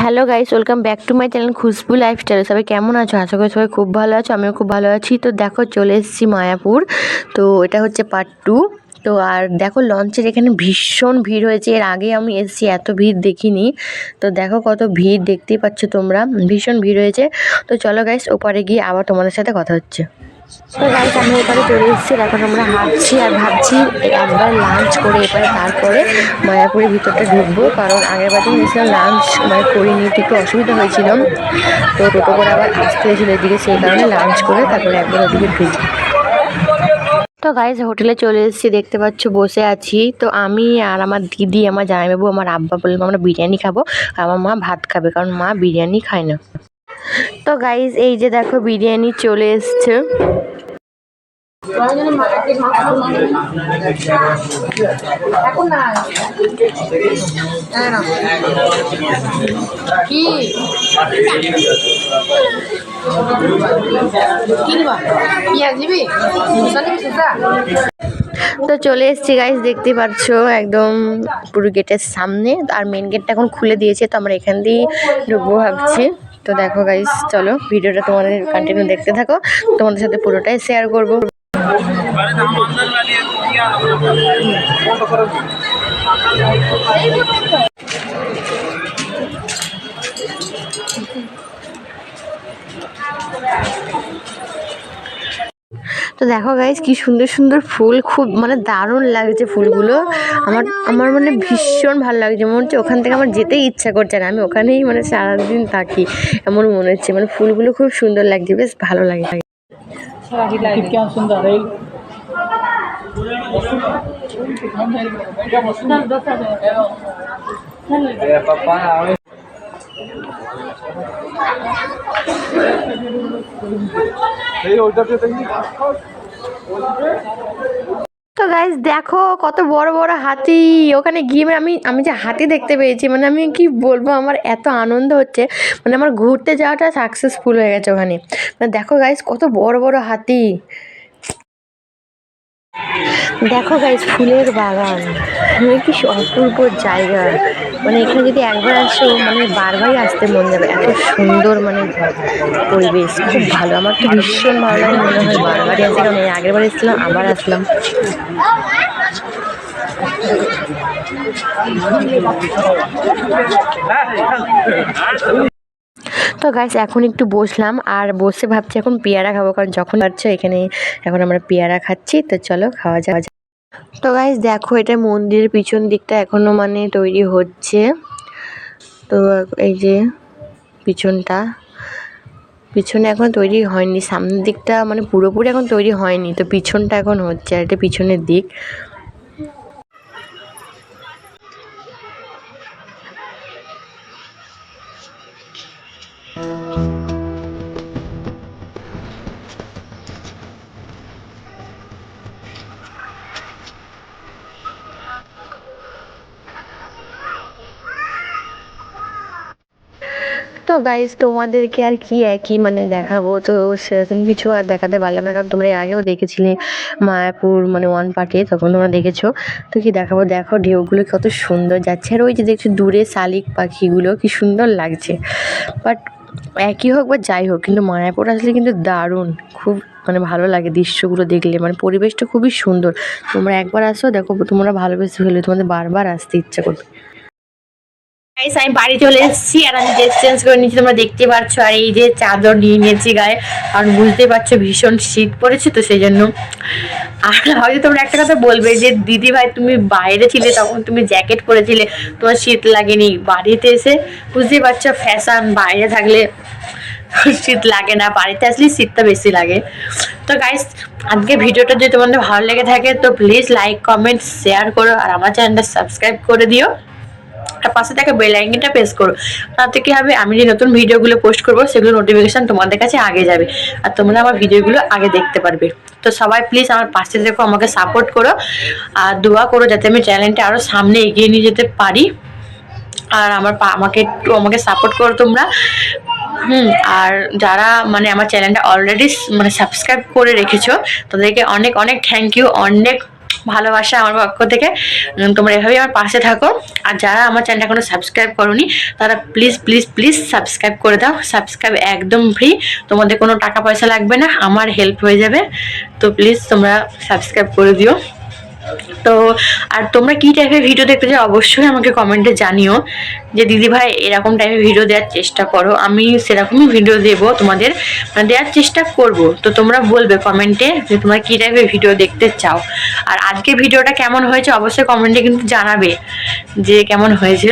Hello guys welcome back to my channel Khushboo lifestyle সবাই কেমন আছো? আশা করি সবাই খুব ভালো আছো, আমিও খুব ভালো আছি। তো দেখো, চলে এসেছি মায়াপুর। তো এটা হচ্ছে পার্ট টু তো আর দেখো লঞ্চের এখানে ভীষণ ভিড় হয়েছে। এর আগে আমি এসেছি, এত ভিড় দেখিনি। তো দেখো, কত ভিড় দেখতেই পাচ্ছ তোমরা। ভীষণ ভিড় হয়েছে। তো চলো গাইস ওপারে গিয়ে আবার তোমাদের সাথে কথা হচ্ছে। তো গাইস আমরা এপারে চলে এসেছি। এখন আমরা হাঁটছি আর ভাবছি একবার লাঞ্চ করে এপারে তারপরে মায়াপুরের ভিতরটা ঢুকবো। কারণ আগের বার গেছিলাম লাঞ্চ মানে করিনি, একটু একটু অসুবিধা হয়েছিল তো টোটো করে আবার আসতে হয়েছিল এদিকে, সেই কারণে লাঞ্চ করে তারপরে একবার ওদিকে ঢুকি তো গাইজ হোটেলে চলে এসেছি, দেখতে পাচ্ছ, বসে আছি। তো আমি আর আমার দিদি, আমার জামাইবাবু, আমার আব্বা বললাম আমরা বিরিয়ানি খাব। আমার মা ভাত খাবে, কারণ মা বিরিয়ানি খায় না। তো গাইজ এই যে দেখো বিরিয়ানি চলে এসছে। তো চলে এসেছি গাইজ দেখতে পাচ্ছ একদম পুরো গেটের সামনে। আর মেন গেটটা এখন খুলে দিয়েছে, তো আমরা এখান দিয়েই ঢুকবো ভাবছি। তো দেখো গাইস চলো ভিডিওটা তোমাদের কন্টিনিউ দেখতে থাকো। তোমাদের সাথে পুরোটাই শেয়ার করব। তো দেখো গাইজ কি সুন্দর সুন্দর ফুল, খুব মানে দারুণ লাগছে ফুলগুলো। আমার আমার মানে ভীষণ ভালো লাগছে। মনে হচ্ছে ওখান থেকে আমার যেতেই ইচ্ছা করছে না। আমি ওখানেই মানে সারাদিন থাকি, এমন মনে হচ্ছে। মানে ফুলগুলো খুব সুন্দর লাগছে, বেশ ভালো লাগে। তো গাইজ দেখো কত বড় বড় হাতি। ওখানে গিয়ে মানে আমি আমি যে হাতি দেখতে পেয়েছি মানে আমি কি বলব, আমার এত আনন্দ হচ্ছে। মানে আমার ঘুরতে যাওয়াটা সাকসেসফুল হয়ে গেছে ওখানে। মানে দেখো গাইজ কত বড় বড় হাতি। দেখো গাইজ ফুলের বাগান। মানে কি অপূর্ব জায়গা। মানে এখানে যদি একবার আসো মানে বারবারই আসতে মন যাবে। এত সুন্দর মানে পরিবেশ, খুব ভালো। আমার তো ভীষণ ভালো লাগে মনে হয় বারবারই আসে। কারণ এই আগের বার এসেছিলাম, আবার আসলাম। তো গাইস এখন একটু বসলাম আর বসে ভাবছি এখন পেয়ারা খাব, কারণ যখন পাচ্ছ এখানে এখন আমরা পেয়ারা খাচ্ছি, তো চলো খাওয়া যাওয়া যাক। তো গাইস দেখো এটা মন্দিরের পিছন দিকটা এখনও মানে তৈরি হচ্ছে তো এই যে পিছনটা, পিছনে এখন তৈরি হয়নি, সামনের দিকটা মানে পুরোপুরি এখন তৈরি হয়নি, তো পিছনটা এখন হচ্ছে আর এটা পিছনের দিক তো গাইজ তোমাদেরকে আর কি একই মানে দেখাবো? তো সেরকম কিছু আর দেখাতে পারলাম না, কারণ তোমরা আগেও দেখেছিলে মায়াপুর মানে ওয়ান পার্টে তখন তোমরা দেখেছ। তো কি দেখাবো? দেখো, ঢেউগুলো কত সুন্দর যাচ্ছে। আর ওই যে দেখছ, দূরে শালিক পাখিগুলো, কি সুন্দর লাগছে। বাট একই হোক বা যাই হোক, কিন্তু মায়াপুর আসলে কিন্তু দারুণ। খুব মানে ভালো লাগে দৃশ্যগুলো দেখলে। মানে পরিবেশটা খুবই সুন্দর। তোমরা একবার আসো, দেখো, তোমরা ভালোবেসে ফেলবে। তোমাদের বারবার আসতে ইচ্ছা করবে। গাইস আমি বাড়ি চলে এসেছি আর আমি ড্রেস চেঞ্জ করে নিয়েছি, তোমরা দেখতে পাচ্ছ। আর এই যে চাদর নিয়ে নিয়েছি গায়ে কারণ বুঝতে পারছ ভীষণ শীত পড়েছে তো সেই জন্য আর হয়তো তোমরা একটা কথা বলবে যে দিদি ভাই তুমি বাইরে ছিলে তখন তুমি জ্যাকেট পরেছিলে, তোমার শীত লাগেনি বাড়িতে এসে? বুঝতেই পারছ ফ্যাশন বাইরে থাকলে শীত লাগে না, বাড়িতে আসলে শীতটা বেশি লাগে। তো গাইস আজকে ভিডিওটা যদি তোমাদের ভালো লেগে থাকে, তো প্লিজ লাইক কমেন্ট শেয়ার করো, আর আমার চ্যানেলটা সাবস্ক্রাইব করে দিও। পাশে থাকা বেল আইকনটা প্রেস করো। তাতে কি হবে? আমি যে নতুন ভিডিওগুলো পোস্ট করব, সেগুলো নোটিফিকেশন তোমাদের কাছে আগে যাবে। আর তোমরা আমার ভিডিওগুলো আগে দেখতে পারবে। তো সবাই প্লিজ আমার পাশে দেখো আমাকে সাপোর্ট করো। আর দোয়া করো যাতে আমি চ্যানেলটা আরও সামনে এগিয়ে নিয়ে যেতে পারি। আর আমার আমাকে একটু, আমাকে সাপোর্ট করো তোমরা। হুম, আর যারা মানে আমার চ্যানেলটা অলরেডি মানে সাবস্ক্রাইব করে রেখেছো, তাদেরকে অনেক অনেক থ্যাংক ইউ অনেক ভালোবাসা আমার পক্ষ থেকে। তোমরা এভাবেই আমার পাশে থাকো। আর যারা আমার চ্যানেলটা এখনও সাবস্ক্রাইব করোনি, তারা প্লিজ প্লিজ প্লিজ সাবস্ক্রাইব করে দাও। সাবস্ক্রাইব একদম ফ্রি তোমাদের কোনো টাকা পয়সা লাগবে না। আমার হেল্প হয়ে যাবে। তো প্লিজ তোমরা সাবস্ক্রাইব করে দিও। তো, আর তোমরা কী টাইপের ভিডিও দেখতে চাও, অবশ্যই আমাকে কমেন্টে জানিও যে দিদি ভাই এরকম টাইপের ভিডিও দেওয়ার চেষ্টা করো। আমি সেরকমই ভিডিও দেবো তোমাদের মানে দেওয়ার চেষ্টা করব। তো তোমরা বলবে কমেন্টে যে, তোমরা কী টাইপের ভিডিও দেখতে চাও। আর আজকে ভিডিওটা কেমন হয়েছে, অবশ্যই কমেন্টে কিন্তু জানাবে যে, কেমন হয়েছে।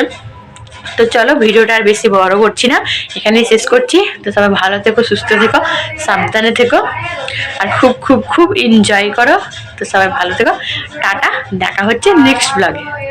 তো চলো ভিডিওটা আর বেশি বড় করছি না, এখানেই শেষ করছি। তো সবাই ভালো থেকো, সুস্থ থেকো, সাবধানে থেকো, আর খুব খুব খুব এনজয় করো। তো সবাই ভালো থেকো। টাটা, দেখা হচ্ছে নেক্সট ব্লগে